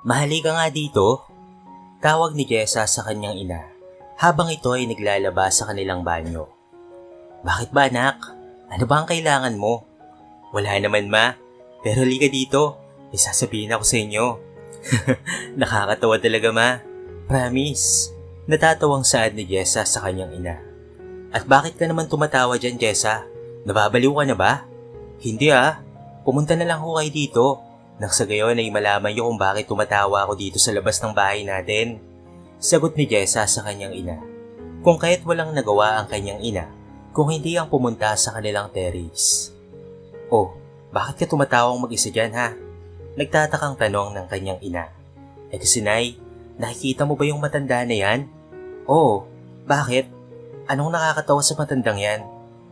Mahali ka nga dito. Tawag ni Jessa sa kanyang ina habang ito ay naglalabas sa kanilang banyo. Bakit ba anak? Ano ba ang kailangan mo? Wala naman ma, pero liga dito. May sasabihin ako sa inyo. Nakakatawa talaga ma. Promise. Natatawang saad ni Jessa sa kanyang ina. At bakit ka naman tumatawa dyan, Jessa? Nababaliw ka na ba? Hindi ah. Pumunta na lang ho kayo dito. Nang sa gayon ay malaman niyo kung bakit tumatawa ako dito sa labas ng bahay natin. Sagot ni Jessa sa kanyang ina. Kung kaya't walang nagawa ang kanyang ina, kung hindi ang pumunta sa kanilang terrace. Oh, bakit ka tumatawang mag-isa dyan ha? Nagtatakang tanong ng kanyang ina. Eh kasi nay, nakikita mo ba yung matanda na yan? Oo, bakit? Anong nakakatawa sa matandang yan?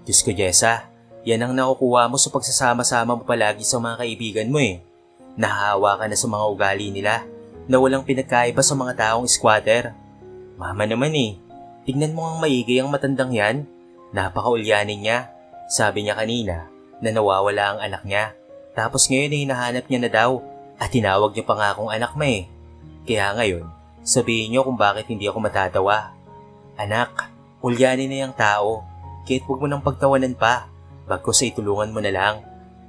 Diyos ko Jessa, yan ang nakukuha mo sa pagsasama-sama mo palagi sa mga kaibigan mo eh. Nahahawa ka na sa mga ugali nila na walang pinagkaiba sa mga taong squatter. Mama naman eh, tignan mo ang maigi ang matandang yan. Napakaulyanin niya. Sabi niya kanina na nawawala ang anak niya. Tapos ngayon ay hinahanap niya na daw at tinawag niya pa nga akong anak mo eh. Kaya ngayon, sabihin niyo kung bakit hindi ako matatawa. Anak, ulyanin na yung tao. Kahit huwag mo nang pagtawanan pa. Bagkos ay tulungan mo na lang.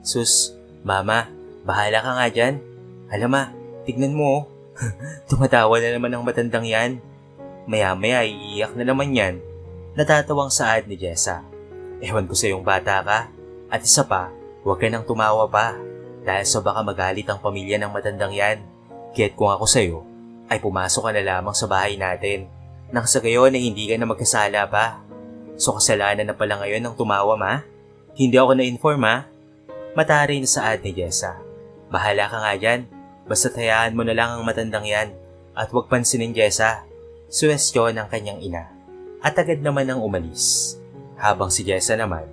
Sus, mama, bahala ka nga dyan. Alam ma, tignan mo oh. Tumatawa na naman ang matandang yan. Maya-maya iiyak na naman yan. Natatawang saad ni Jessa. Ewan ko sa iyong bata ka. At isa pa, huwag ka nang tumawa pa. Dahil sa baka magalit ang pamilya ng matandang yan. Kaya't kung ako sa'yo, ay pumasok ka na lamang sa bahay natin. Nang sa gayon ay hindi ka na magkasala pa. So kasalanan na pala ngayon ng tumawa ma? Hindi ako na-inform ha? Matari na saad ni Jessa. Bahala ka nga dyan. Basta hayaan mo na lang ang matandang yan. At huwag pansinin Jessa. Suwestyon ng kanyang ina. At agad naman ang umalis. Habang si Jessa naman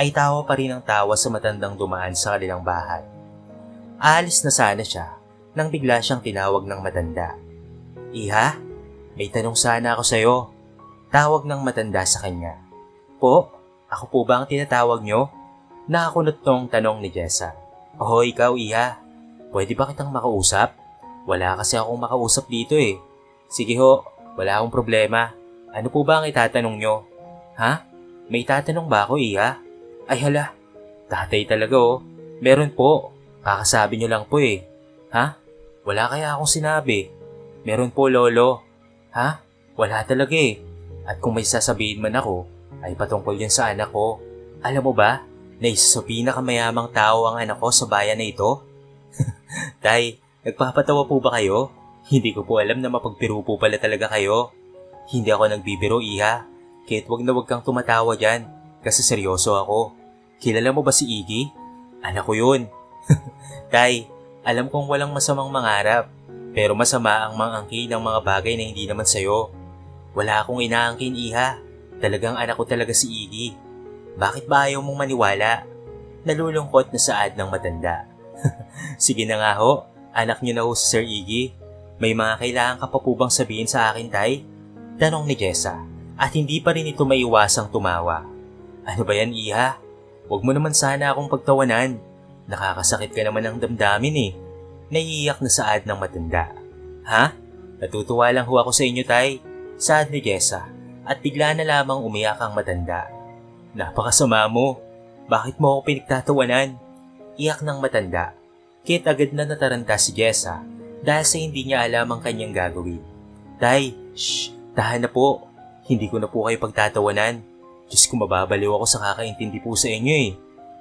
ay tawa pa rin ang tawa sa matandang dumaan sa kanilang bahay. Aalis na sana siya nang bigla siyang tinawag ng matanda. Iha, may tanong sana ako sa'yo. Tawag ng matanda sa kanya. Po, ako po ba ang tinatawag nyo? Nakakunot tong tanong ni Jessa. Oo, ikaw, Iha. Pwede ba kitang makausap? Wala kasi akong makausap dito eh. Sige ho, wala akong problema. Ano po ba ang itatanong nyo? Ha? May tatanong ba ako, Iha? Ay hala, tatay talaga oh. Meron po. Kakasabi nyo lang po eh. Ha? Wala kaya akong sinabi. Meron po, Lolo. Ha? Wala talaga eh. At kung may sasabihin man ako, ay patungkol yun sa anak ko. Alam mo ba, na isa sa pinakamayamang tao ang anak ko sa bayan na ito? Tay, nagpapatawa po ba kayo? Hindi ko po alam na mapagpiro po pala talaga kayo. Hindi ako nagbibiro, Iha. Kahit wag na wag kang tumatawa dyan, kasi seryoso ako. Kilala mo ba si Iggy? Anak ko yun. Tay, alam kong walang masamang mangarap, pero masama ang mangangkin ng mga bagay na hindi naman sa'yo. Wala akong inaangkin, Iha. Talagang anak ko talaga si Iggy. Bakit ba ayaw mong maniwala? Nalulungkot na saad ng matanda. Sige na nga ho, anak niyo na ho si Sir Iggy. May mga kailangan ka pa po bang sabihin sa akin, Tay? Tanong ni Jessa, at hindi pa rin ito maiwasang tumawa. Ano ba yan, Iha? Huwag mo naman sana akong pagtawanan. Nakakasakit ka naman ng damdamin eh. Naiiyak na saad ng matanda. Ha? Natutuwa lang ho ako sa inyo, Tay. Saad ni Jessa, at bigla na lamang umiyak ang matanda. Napakasama mo. Bakit mo ako pinagtatawanan? Iyak ng matanda. Kit agad na nataranta si Jessa dahil sa hindi niya alam ang kanyang gagawin. Tay, shh, tahan na po. Hindi ko na po kayo pagtatawanan. Diyos ko mababaliw ako sa kakaintindi po sa inyo eh.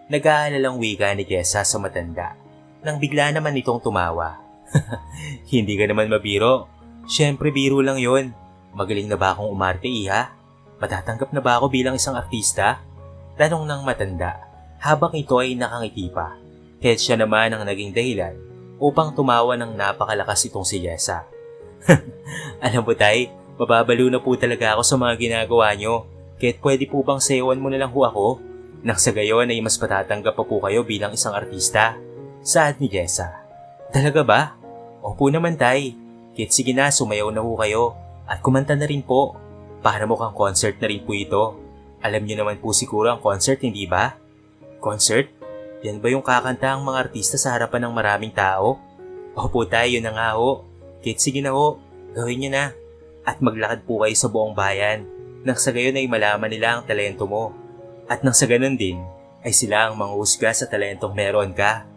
Nag-aalalang wika ni Jessa sa matanda. Nang bigla naman itong tumawa. hindi ka naman mabiro. Siyempre biro lang yon. Magaling na ba akong umarte, iha? Matatanggap na ba ako bilang isang artista? Tanong ng matanda habang ito ay nakangiti pa. Kahit siya naman ang naging dahilan upang tumawa ng napakalakas itong si Jessa. Alam mo tay, mababalo na po talaga ako sa mga ginagawa nyo. Kahit pwede po bang sayawan mo na lang ho ako? Nang sa gayon ay mas patatanggap pa po kayo bilang isang artista. Saad ni Jessa. Talaga ba? Opo naman tay. Kahit sige na, sumayaw na ho kayo. At kumanta na rin po. Para mukhang concert na rin po ito. Alam niyo naman po siguro ang concert, hindi ba? Concert? Yan ba yung kakanta ang mga artista sa harapan ng maraming tao? Opo tayo na nga ho. Kit sige na ho, gawin niyo na. At maglakad po kayo sa buong bayan nang sa gayon ay malaman nila ang talento mo. At nang sa ganon din, ay sila ang manghusga sa talentong meron ka.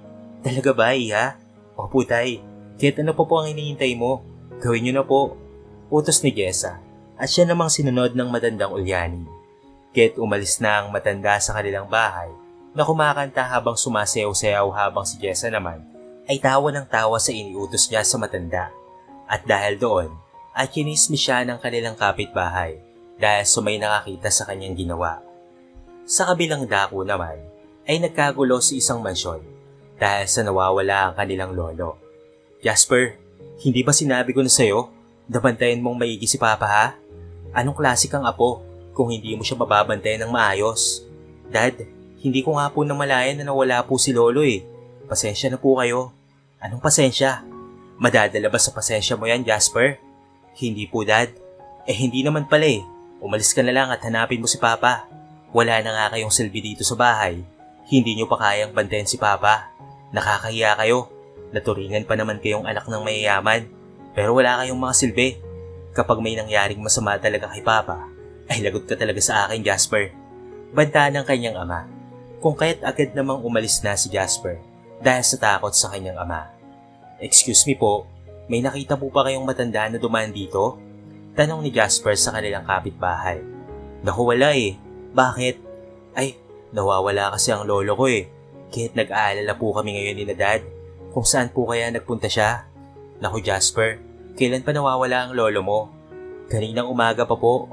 Talaga ba, Iha? Opo, tay. Kit ano pa po ang hinihintay mo? Gawin niyo na po. Utos ni Jessa at siya namang sinunod ng matandang Ulyani. Kit umalis na ang matanda sa kanilang bahay na kumakanta habang sumasayaw-sayaw habang si Jessa naman ay tawa ng tawa sa iniutos niya sa matanda. At dahil doon, ay kinismi siya ng kanilang kapitbahay dahil sumay nakakita sa kanyang ginawa. Sa kabilang dako naman, ay nagkagulo sa isang mansyon dahil sa nawawala ang kanilang lolo. Jasper, hindi ba sinabi ko na sa'yo, dabantayan mong maigi si Papa ha? Anong klase kang apo kung hindi mo siya mababantayan ng maayos? Dad, hindi ko nga po namalayan na nawala po si Lolo eh. Pasensya na po kayo. Anong pasensya? Madadala ba sa pasensya mo yan, Jasper? Hindi po, Dad. Eh, hindi naman pala eh. Umalis ka na lang at hanapin mo si Papa. Wala na nga kayong silbi dito sa bahay. Hindi nyo pa kayang bantayan si Papa. Nakakahiya kayo. Naturingan pa naman kayong anak ng mayayaman. Pero wala kayong mga silbi. Kapag may nangyaring masama talaga kay Papa, ay lagot ka talaga sa akin, Jasper. Banta ng kanyang ama. Kung kaya't agad namang umalis na si Jasper dahil sa takot sa kanyang ama. Excuse me po, may nakita po pa kayong matanda na dumaan dito? Tanong ni Jasper sa kanilang kapitbahay. Naku wala eh. Bakit? Ay, nawawala kasi ang lolo ko eh. Kaya't nag-aalala po kami ngayon ni dad. Kung saan po kaya nagpunta siya? Naku Jasper, kailan pa nawawala ang lolo mo? Kaninang umaga pa po.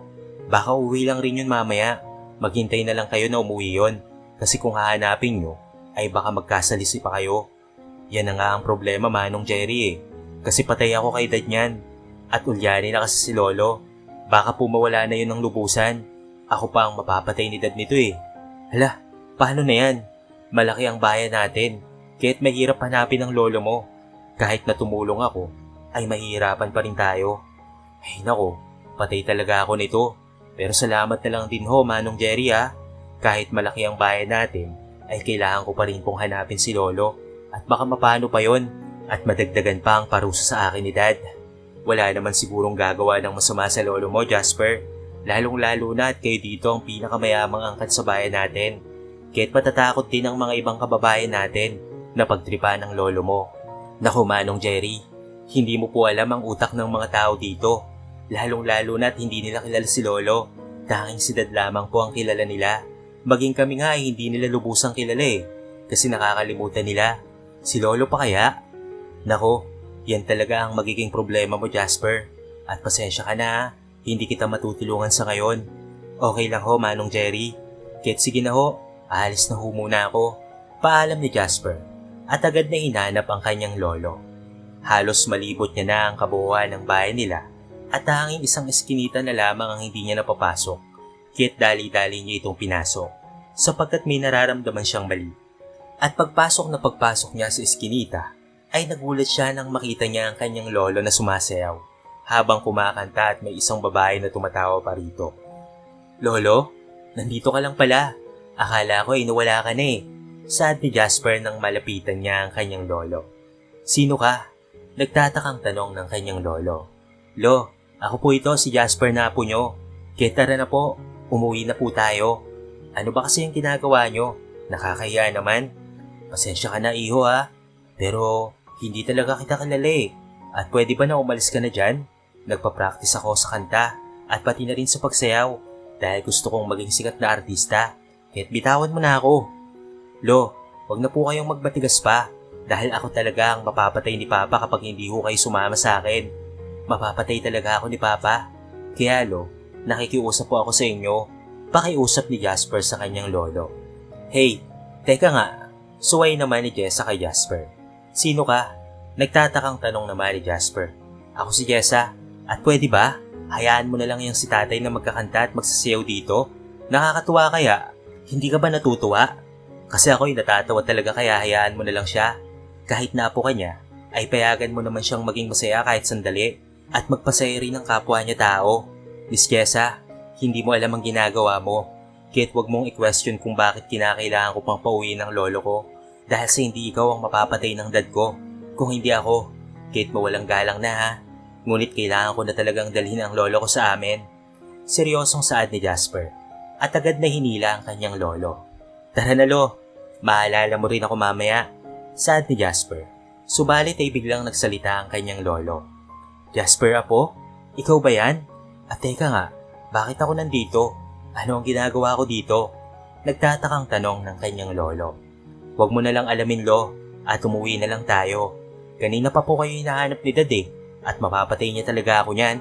Baka uwi lang rin yun mamaya. Maghintay na lang kayo na umuwi yon. Kasi kung hahanapin nyo, ay baka magkasalisi pa kayo. Yan na nga ang problema manong Jerry eh. Kasi patay ako kay dad niyan. At ulyani na kasi si lolo. Baka po mawala na yun ng lubusan. Ako pa ang mapapatay ni dad nito eh. Hala, paano na yan? Malaki ang bayan natin. Kaya't mahirap hanapin ang lolo mo. Kahit na tumulong ako, ay mahihirapan pa rin tayo. Ay nako, patay talaga ako nito. Pero salamat na lang din ho, Manong Jerry ha. Kahit malaki ang bayan natin, ay kailangan ko pa rin pong hanapin si Lolo. At baka mapano pa yon at madagdagan pa ang parusa sa akin ni Dad. Wala naman sigurong gagawa ng masama sa lolo mo, Jasper. Lalong-lalo na at kayo dito ang pinakamayamang angkat sa bayan natin. Kaya't matatakot din ang mga ibang kababayan natin na pagtripa ng lolo mo. Naku Manong Jerry, hindi mo po alam ang utak ng mga tao dito. Lalong-lalo na at hindi nila kilala si Lolo. Tanging si Dad lamang po ang kilala nila. Maging kami nga ay hindi nila lubusang kilala eh. Kasi nakakalimutan nila. Si Lolo pa kaya? Nako, yan talaga ang magiging problema mo Jasper. At pasensya ka na. Hindi kita matutulungan sa ngayon. Okay lang ho Manong Jerry. Kit sige na ho, aalis na ho muna ako. Paalam ni Jasper. At agad na hinanap ang kanyang lolo. Halos malibot niya na ang kabuuan ng bahay nila at tanging isang eskinita na lamang ang hindi niya napapasok. Kaya't dali-dali niya itong pinasok sapagkat may nararamdaman siyang mali. At pagpasok na pagpasok niya sa eskinita, ay nagulat siya nang makita niya ang kanyang lolo na sumasayaw habang kumakanta at may isang babae na tumatawa pa rito. Lolo, nandito ka lang pala. Akala ko ay nawala ka na eh. Sad ni Jasper nang malapitan niya ang kanyang lolo. Sino ka? Nagtatakang tanong ng kanyang lolo. Lo, ako po ito si Jasper na apo nyo. Kaya tara na po, umuwi na po tayo. Ano ba kasi yung ginagawa nyo? Nakakahiya naman. Pasensya ka na iho ha. Pero hindi talaga kita kilala eh. At pwede ba na umalis ka na dyan? Nagpa-practice ako sa kanta at pati na rin sa pagsayaw dahil gusto kong maging sikat na artista. Kaya't bitawan mo na ako. Lo, wag na po kayong magbatigas pa dahil ako talaga ang mapapatay ni Papa kapag hindi ho kayo sumama sa akin. Mapapatay talaga ako ni Papa. Kaya lo, nakikiusap po ako sa inyo. Pakiusap ni Jasper sa kanyang lolo. Hey, teka nga, suway naman ni Jessa kay Jasper. Sino ka? Nagtatakang tanong naman ni Jasper. Ako si Jessa, at pwede ba? Hayaan mo na lang yung si tatay na magkakanta at magsasayaw dito? Nakakatuwa kaya? Hindi ka ba natutuwa? Kasi ako'y natatawa talaga kaya hayaan mo na lang siya. Kahit na po kanya, ay payagan mo naman siyang maging masaya kahit sandali at magpasaya rin ng kapwa niya tao. Miss Jessa, hindi mo alam ang ginagawa mo. Kaya't wag mong i-question kung bakit kinakailangan ko pang pauwi ng lolo ko dahil sa hindi ikaw ang mapapatay ng dad ko. Kung hindi ako, Kahit mawalang galang na ha. Ngunit kailangan ko na talagang dalhin ang lolo ko sa amin. Seryosong saad ni Jasper. At agad na hinila ang kanyang lolo. Tara na lo, maalala mo rin ako mamaya. Saad ni Jasper. Subalit ay biglang nagsalita ang kanyang lolo. Jasper apo, ikaw ba yan? At teka nga, bakit ako nandito? Ano ang ginagawa ko dito? Nagtatakang tanong ng kanyang lolo. Huwag mo na lang alamin lo, at umuwi na lang tayo. Kanina pa po kayo hinahanap ni dad eh, at mapapatay niya talaga ako niyan.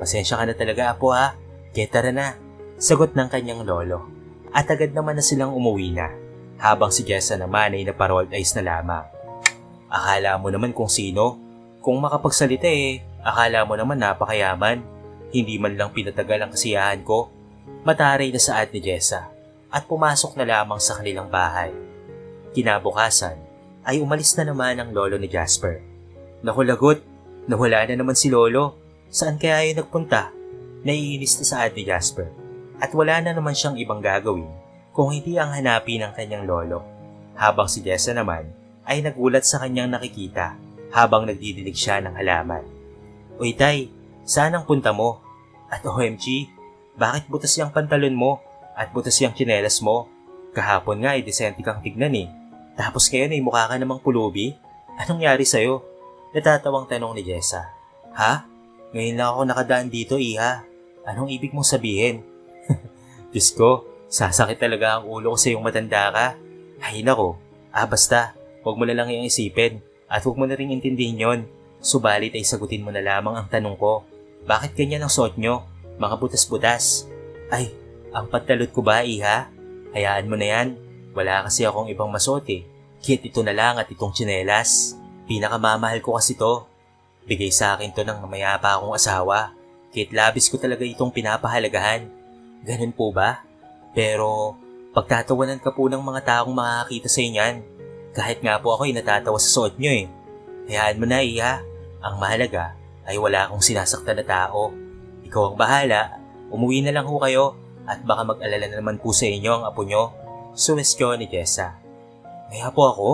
Pasensya ka na talaga apo ha, kaya tara na. Sagot ng kanyang lolo. At agad naman na silang umuwi na, habang si Jessa naman ay naparolled eyes na lamang. Akala mo naman kung sino? Kung makapagsalita eh, akala mo naman napakayaman. Hindi man lang pinatagal ang kasiyahan ko. Mataray na saad ni Jessa at pumasok na lamang sa kanilang bahay. Kinabukasan ay umalis na naman ang lolo ni Jasper. Naku lagot, nawala na naman si lolo. Saan kaya yun nagpunta? Naiinis na saad ni Jasper at wala na naman siyang ibang gagawin kung hindi ang hanapin ng kanyang lolo. Habang si Jessa naman ay nagulat sa kanyang nakikita habang nagdidilig siya ng halaman. Uy tay, saan ang punta mo? At OMG, bakit butas yung pantalon mo at butas yung tsinelas mo? Kahapon nga ay desente kang tignan eh. Tapos ngayon ay mukha ka namang pulubi? Anong nangyari sa'yo? Natatawang tanong ni Jessa. Ha? Ngayon lang ako nakadaan dito, Iha. Anong ibig mong sabihin? Diyos ko, sasakit talaga ang ulo ko sa iyong matanda ka. Ay nako, ah basta, huwag mo na lang iyong isipin at huwag mo na rin intindihin yon. Subalit ay sagutin mo na lamang ang tanong ko. Bakit ganyan ang suot nyo? Mga butas-butas. Ay, ang pantalot ko ba, Iha? Hayaan mo na yan. Wala kasi akong ibang masuot eh. Kit ito na lang at itong tsinelas. Pinakamamahal ko kasi to. Bigay sa akin to ng mamaya pa akong asawa. Kit labis ko talaga itong pinapahalagahan. Ganun po ba? Pero, pagtatawanan ka po ng mga taong makakakita sa inyan. Kahit nga po ako ay natatawa sa suot nyo eh. Hayaan mo na, Iha. Ang mahalaga ay wala akong sinasaktan na tao. Ikaw ang bahala. Umuwi na lang ho kayo at baka mag-alala na naman po sa inyo ang apo nyo. Suwestyo ni Jessa. May apo ako?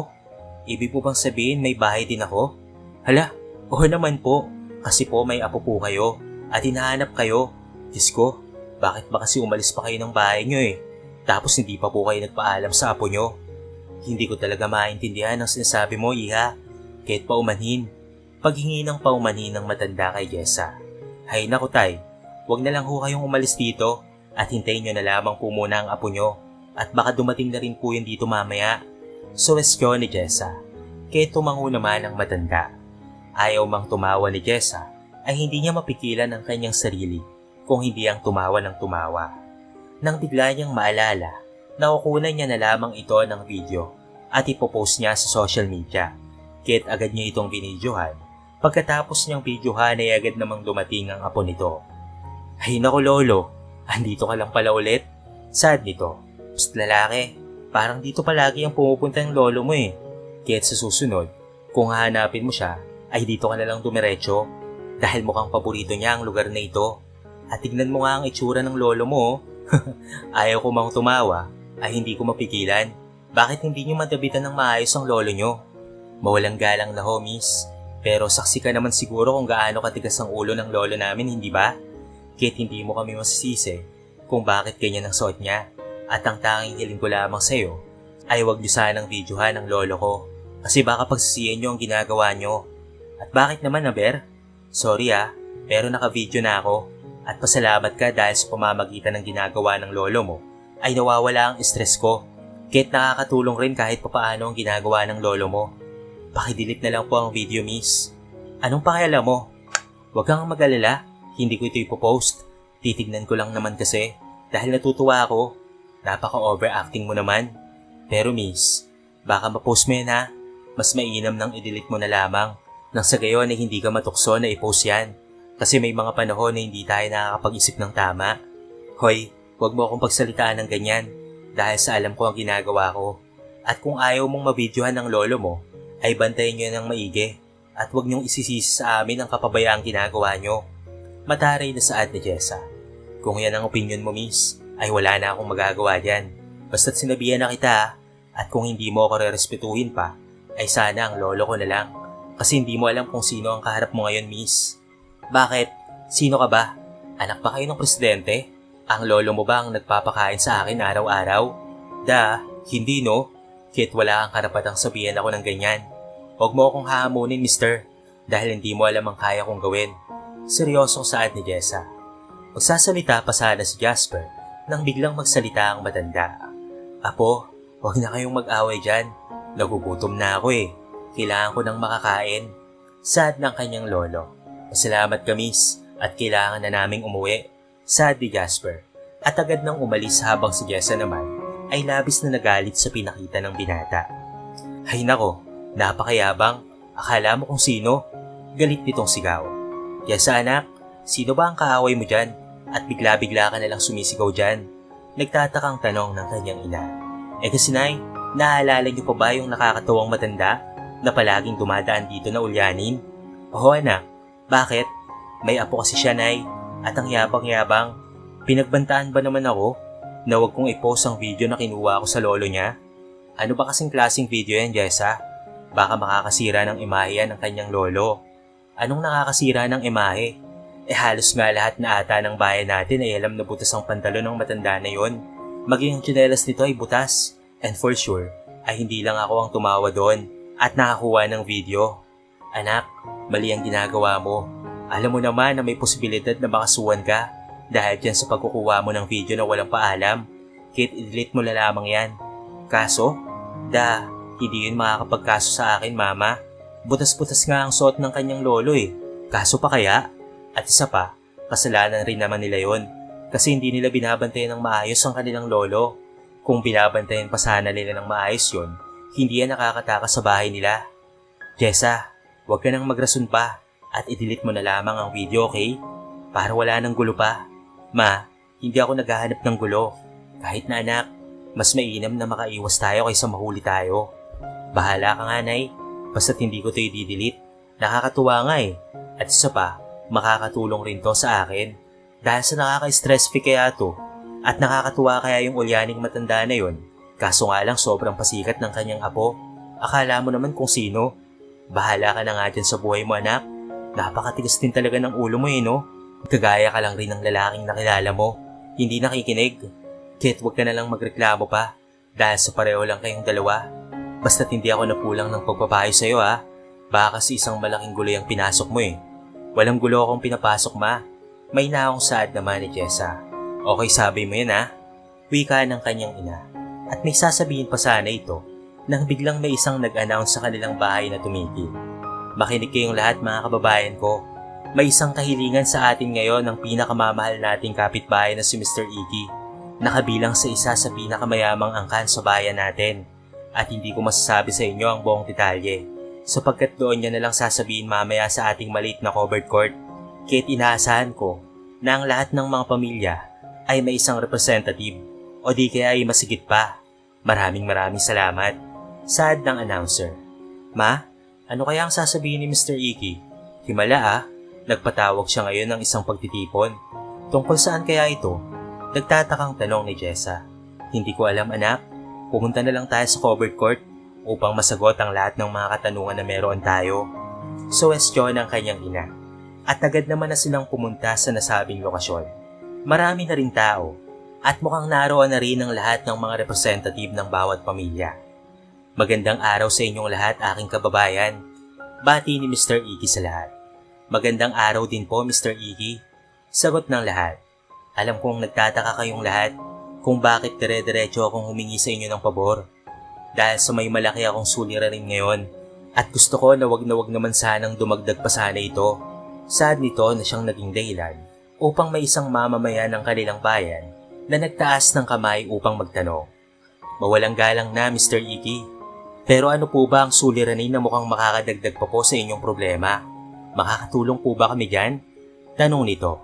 Ibig po bang sabihin may bahay din ako? Hala, oo naman po. Kasi po may apo po kayo at hinahanap kayo. Diyos ko, bakit ba kasi umalis pa kayo ng bahay nyo eh? Tapos hindi pa po kayo nagpaalam sa apo nyo. Hindi ko talaga maintindihan ang sinasabi mo, Iha. Kahit paumanhin. Paghingi ng paumanhin ng matanda kay Jessa. Hay naku tay, huwag na lang ho kayong umalis dito at hintayin nyo na lamang po muna ang apo nyo at baka dumating na rin po yun dito mamaya. So westyo ni Jessa. Kaya tumango naman ang matanda. Ayaw mang tumawa ni Jessa ay hindi niya mapigilan ang kanyang sarili kung hindi ang tumawa ng tumawa. Nang bigla niyang maalala, nakukunan niya na lamang ito ng video at ipopost niya sa social media. Kit agad niya itong binidyohan. Pagkatapos niyang videohan ay agad namang dumating ang apo nito. Ay nako lolo, andito ka lang pala ulit. Sad nito. Psst lalaki, parang dito palagi ang pumupunta ng lolo mo eh. Kit sa susunod, kung hahanapin mo siya, ay dito ka na lang dumiretso. Dahil mukhang paborito niya ang lugar na ito. At tignan mo nga ang itsura ng lolo mo. oh. Ayaw ko mang tumawa, ay hindi ko mapigilan. Bakit hindi niyo madabitan ng maayos ang lolo niyo? Mawalang galang na ho, miss. Pero saksi ka naman siguro kung gaano katigas ang ulo ng lolo namin, hindi ba? Kahit hindi mo kami masisisi kung bakit ganyan ang suot niya. At ang tanging hiling ko lamang sa'yo ay huwag niyo sanang videohan ang lolo ko. Kasi baka pagsisiyan niyo ang ginagawa niyo. At bakit naman, Aber? Sorry ah, pero naka-video na ako. At pasalamat ka dahil sa pamamagitan ng ginagawa ng lolo mo ay nawawala ang stress ko. Kahit nakakatulong rin kahit papaano ang ginagawa ng lolo mo. Pakidelete na lang po ang video, miss. Anong pakialam mo? Huwag kang mag-alala. Hindi ko ito ipopost. Titignan ko lang naman kasi. Dahil natutuwa ako. Napaka-overacting mo naman. Pero miss, baka ma-post mo yan ha. Mas mainam nang i-delete mo na lamang. Nang sa gayon ay hindi ka matukso na i-post yan. Kasi may mga panahon na hindi tayo nakakapag-isip ng tama. Hoy, huwag mo akong pagsalitaan ng ganyan. Dahil sa alam ko ang ginagawa ko. At kung ayaw mong mabidyohan ng lolo mo, ay bantayan nyo ng maigi at huwag niyong isisisi sa amin ang kapabayaang ginagawa nyo. Mataray na saad ni Jessa. Kung yan ang opinion mo, miss, ay wala na akong magagawa dyan. Basta't sinabihan na kita at kung hindi mo ako rerespetuhin pa, ay sana ang lolo ko na lang. Kasi hindi mo alam kung sino ang kaharap mo ngayon, miss. Bakit? Sino ka ba? Anak ba kayo ng presidente? Ang lolo mo ba ang nagpapakain sa akin araw-araw? Da, hindi no. Kit wala kang karapatang sabihan ako ng ganyan. Huwag mo akong hahamunin, mister. Dahil hindi mo alam ang kaya kong gawin. Seryosong saad ni Jessa. Magsasalita pa sana si Jasper nang biglang magsalita ang matanda. Apo, huwag na kayong mag-away dyan. Nagugutom na ako eh. Kailangan ko ng makakain. Sad ng kanyang lolo. Masalamat ka miss at kailangan na naming umuwi. Sad ni Jasper. At agad nang umalis habang si Jessa naman ay labis na nagalit sa pinakita ng binata. Hay nako, napakayabang. Akala mo kung sino? Galit nitong sigaw. Jessa anak, sino ba ang kaaway mo dyan? At bigla-bigla ka nalang sumisigaw dyan. Nagtatakang tanong ng kanyang ina. Eh kasi nay, naalala niyo pa ba yung nakakatuwang matanda na palaging dumadaan dito na ulyanin? Oo anak, bakit? May apo kasi siya nay, at ang yabang-yabang. Pinagbantaan ba naman ako na wag kong i-post ang video na kinuha ko sa lolo niya? Ano ba kasing klaseng video yan, Jessa? Baka makakasira ng imahe yan ng kanyang lolo. Anong nakakasira ng imahe? Eh halos nga lahat na ata ng bayan natin ay alam na butas ang pantalon ng matanda na yon. Maging ang tsinelas nito ay butas. And for sure, ay hindi lang ako ang tumawa doon at nakakuha ng video. Anak, mali ang ginagawa mo. Alam mo naman na may posibilidad na makasuhan ka dahil dyan sa pagkukuha mo ng video na walang paalam. Kit i-delete mo na lamang yan. Kaso? Da, hindi yun makakapagkaso sa akin mama. Butas-butas nga ang suot ng kanyang lolo eh. Kaso pa kaya? At isa pa, kasalanan rin naman nila yon kasi hindi nila binabantayan ng maayos ang kanilang lolo. Kung binabantayan pa sana nila ng maayos yon, hindi yan nakakatakas sa bahay nila. Jessa, huwag ka nang magrason pa at i-delete mo na lamang ang video, okay? Para wala nang gulo pa. Ma, hindi ako naghahanap ng gulo. Kahit na anak, mas mainam na makaiwas tayo kaysa mahuli tayo. Bahala ka nga, Nay. Basta't hindi ko ito i-delete. Nakakatuwa nga eh. At isa pa, makakatulong rin to sa akin. Dahil sa nakaka-stress free kaya to. At nakakatuwa kaya yung ulyaning matanda na yon. Kaso nga lang sobrang pasikat ng kanyang apo. Akala mo naman kung sino. Bahala ka na nga dyan sa buhay mo anak. Napakatigas din talaga ng ulo mo eh no. Kagaya ka lang rin ng lalaking nakilala mo. Hindi nakikinig. Kit wag ka na lang magreklamo pa. Dahil sa pareho lang kayong dalawa. Basta't hindi ako napulang ng pagpapayo sa'yo ha. Baka kasi isang malaking gulo yung pinasok mo eh. Walang gulo akong pinapasok ma. May naong saad naman ni Jessa. Okay sabi mo yan ha. Wika ng kanyang ina. At may sasabihin pa sana ito nang biglang may isang nag-announce sa kanilang bahay na tumigil. Makinig kayong lahat mga kababayan ko. May isang kahilingan sa atin ngayon ng pinakamamahal nating kapitbahay na si Mr. Iggy. Nakabilang sa isa sa pinakamayamang angkan sa bayan natin. At hindi ko masasabi sa inyo ang buong detalye sapagkat doon niya nalang sasabihin mamaya sa ating maliit na covered court. Kahit inaasahan ko na ang lahat ng mga pamilya ay may isang representative o di kaya ay masigit pa. Maraming maraming salamat. Sad ng announcer. Ma, ano kaya ang sasabihin ni Mr. Iki? Himala ah, nagpatawag siya ngayon ng isang pagtitipon. Tungkol saan kaya ito? Nagtatakang tanong ni Jessa. Hindi ko alam anak. Pumunta na lang tayo sa covered court upang masagot ang lahat ng mga katanungan na meron tayo. Suwestyon ng kanyang ina. At agad naman na silang pumunta sa nasabing lokasyon. Marami na rin tao at mukhang naroon na rin ang lahat ng mga representative ng bawat pamilya. Magandang araw sa inyong lahat aking kababayan. Bati ni Mr. Iggy sa lahat. Magandang araw din po Mr. Iggy. Sagot ng lahat. Alam kong nagtataka kayong lahat kung bakit dire-diretso akong humingi sa inyo ng pabor dahil sa may malaki akong suliranin ngayon at gusto ko na wag na wag naman sanang dumagdag pa sana ito. Sad nito na siyang naging dahilan upang may isang mamamayan ng kanilang bayan na nagtaas ng kamay upang magtanong. Mawalang galang na Mr. Iggy. Pero ano po ba ang suliranin na mukhang makakadagdag pa po sa inyong problema? Makakatulong po ba kami dyan? Tanong nito.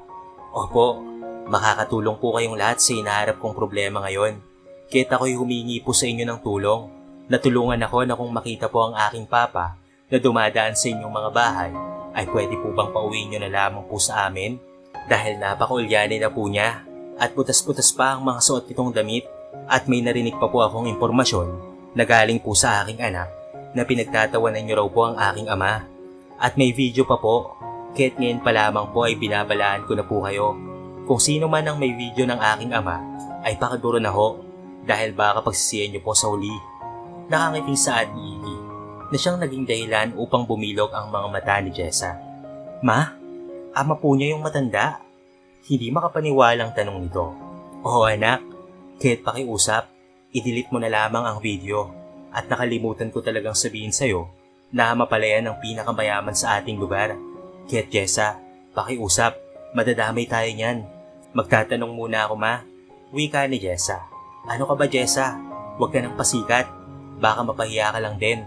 Opo, makakatulong po kayong lahat sa inaharap kong problema ngayon. Kahit ako'y humingi po sa inyo ng tulong. Natulungan ako na kung makita po ang aking papa na dumadaan sa inyong mga bahay, ay pwede po bang pauwi nyo na lamang po sa amin? Dahil napakaulyani na po niya at butas-butas pa ang mga suot nitong damit at may narinig pa po akong impormasyon na galing po sa aking anak na pinagtatawanan niyo raw po ang aking ama. At may video pa po. Kaya't ngayon pa lamang po ay binabalaan ko na po kayo. Kung sino man ang may video ng aking ama, ay pakaguro na ho. Dahil baka pagsisiyan niyo po sa huli. Nakangiting saad ni Iggy na siyang naging dahilan upang bumilog ang mga mata ni Jessa. Ma, ama po niya yung matanda. Hindi makapaniwalang tanong nito. Oo anak, kaya't pakiusap, i-delete mo na lamang ang video at nakalimutan ko talagang sabihin sa'yo na mapalayan ang pinakamayaman sa ating lugar. Kaya't Jessa, pakiusap, madadamay tayo niyan. Magtatanong muna ako ma. Wika ni Jessa. Ano ka ba Jessa? Huwag ka nang pasikat. Baka mapahiya ka lang din.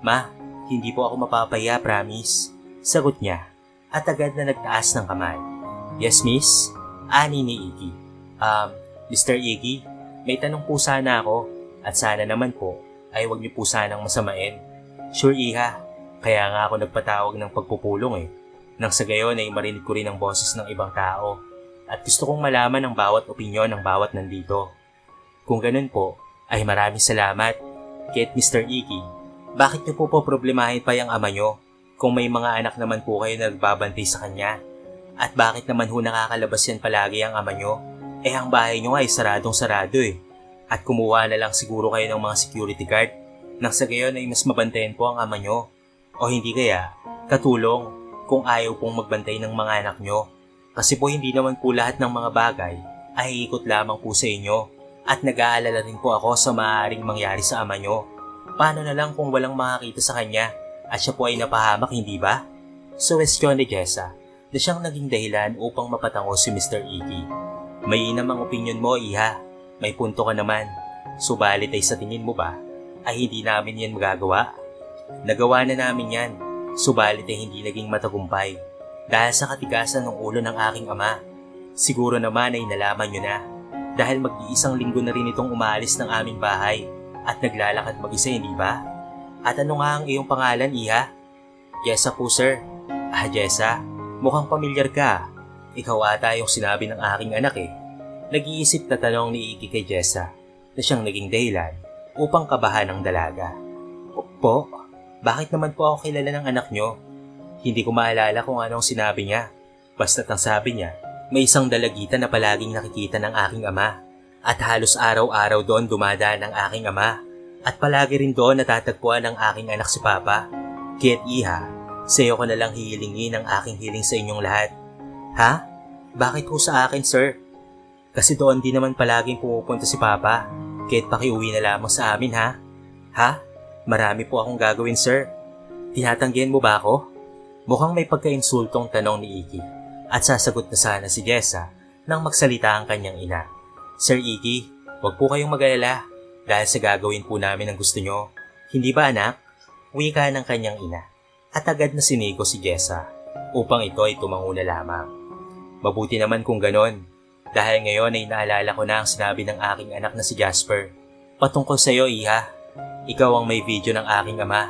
Ma, hindi po ako mapapahiya, promise. Sagot niya at agad na nagtaas ng kamay. Yes, miss? Ani ni Iggy. Um, Mr. Iggy, may tanong po sana ako at sana naman po ay huwag niyo po sanang masamain. Sure, Iha. Kaya nga ako nagpatawag ng pagpupulong eh. Nang sa gayon ay marinig ko rin ang boses ng ibang tao. At gusto kong malaman ang bawat opinyon ng bawat nandito. Kung ganun po, ay maraming salamat. Kate Mr. Iggy, bakit niyo po po problemahin pa yung ama niyo kung may mga anak naman po kayo na nagbabantay sa kanya? At bakit naman ho nakakalabas yan palagi ang ama niyo? Eh ang bahay niyo ay saradong sarado eh. At kumuha na lang siguro kayo ng mga security guard nang sa gayon ay mas mabantayan po ang ama nyo. O hindi kaya, katulong kung ayaw pong magbantay ng mga anak nyo. Kasi po hindi naman po lahat ng mga bagay ay ikot lamang po sa inyo at nag-aalala rin po ako sa maaaring mangyari sa ama nyo. Paano na lang kung walang makakita sa kanya at siya po ay napahamak, hindi ba? Suwestyon ni Jessa na siyang naging dahilan upang mapatango si Mr. Iggy. May inamang opinion mo, Iha. May punto ka naman. Subalit ay sa tingin mo ba, ay hindi namin yan magagawa? Nagawa na namin yan, subalit ay hindi naging matagumpay. Dahil sa katigasan ng ulo ng aking ama, siguro naman ay nalaman nyo na. Dahil mag-iisang linggo na rin itong umaalis ng aming bahay at naglalakad mag-isa, hindi ba? At ano nga ang iyong pangalan, Iha? Jessa po, sir. Ah, Jessa, mukhang pamilyar ka. Ikaw ata yung sinabi ng aking anak eh. Nag-iisip na tanong ni Iggy kay Jessa na siyang naging dahilan upang kabahan ng dalaga. Po, bakit naman po ako kilala ng anak nyo? Hindi ko maalala kung anong sinabi niya. Basta't ang sabi niya, may isang dalagitan na palaging nakikita ng aking ama. At halos araw-araw doon dumadaan ang aking ama. At palagi rin doon natatagpuan ng aking anak si Papa. Kaya't Iha, sa'yo ko na lang hihilingin ang aking hiling sa inyong lahat. Ha? Bakit po sa akin, sir? Kasi doon din naman palaging pumupunta si Papa. Kaya't pakiuwi na lamang sa amin, ha? Ha? Marami po akong gagawin, sir. Tinatanggihan mo ba ako? Mukhang may pagka-insultong tanong ni Iggy at sasagot na sana si Jessa nang magsalita ang kanyang ina. Sir Iggy, huwag po kayong mag-alala dahil sa gagawin po namin ang gusto nyo. Hindi ba anak? Wika ng kanyang ina at agad na sinigo si Jessa upang ito ay tumango na lamang. Mabuti naman kung ganon dahil ngayon ay naalala ko na ang sinabi ng aking anak na si Jasper. Patungkol sa iyo, Iha. Ikaw ang may video ng aking ama.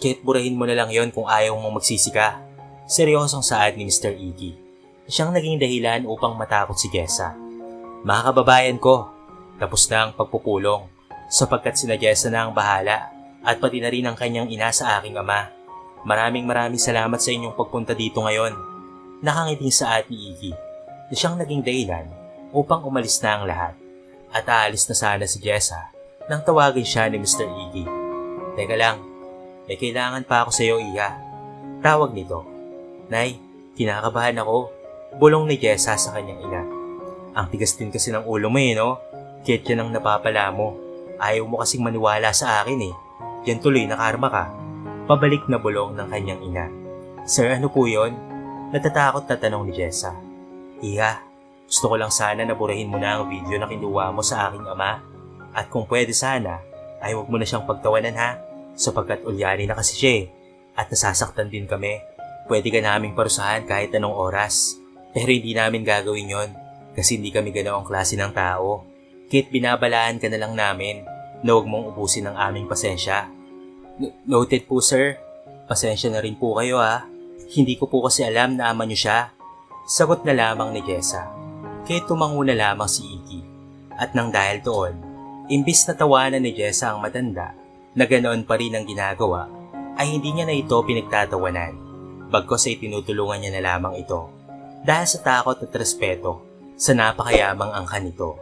Kahit burahin mo na lang yon kung ayaw mong magsisi ka. Seryosong saad ni Mr. Iggy. Siyang naging dahilan upang matakot si Jessa. Mga kababayan ko, tapos na ang pagpupulong sapagkat sina Jessa na ang bahala at pati na rin ang kanyang ina sa aking ama. Maraming maraming salamat sa inyong pagpunta dito ngayon. Nakangiting saad ni Iggy siyang naging dahilan upang umalis na ang lahat. At aalis na sana si Jessa nang tawagin siya ni Mr. Iggy. Teka lang, may kailangan pa ako sa iyo, Iha. Tawag nito. Nay, kinakabahan ako. Bulong ni Jessa sa kanyang ina. Ang tigas din kasi ng ulo mo eh, no? Kaya't yan ang napapala mo. Ayaw mo kasing maniwala sa akin eh. Yan tuloy nakarma ka. Pabalik na bulong ng kanyang ina. Sir, ano po yon? Natatakot na tanong ni Jessa. Iha, gusto ko lang sana na burahin mo na ang video na kinuha mo sa aking ama. At kung pwede sana, ay huwag mo na siyang pagtawanan ha, sapagkat ulyani na kasi siya eh. At nasasaktan din kami. Pwede ka naming parusahan kahit anong oras. Pero hindi namin gagawin yon kasi hindi kami ganoong klase ng tao. Kit binabalaan ka na lang namin na huwag mong ubusin ang aming pasensya. N- noted po sir. Pasensya na rin po kayo ha. Hindi ko po kasi alam na ama niyo siya. Sagot na lamang ni Jessa. Kaya tumango na lamang si Iggy. At nang dahil doon, imbis na tawanan ni Jessa ang matanda, na ganoon pa rin ang ginagawa, ay hindi niya na ito pinagtatawanan. Bagkos ay tinutulungan niya na lamang ito dahil sa takot at respeto sa napakayamang angka nito.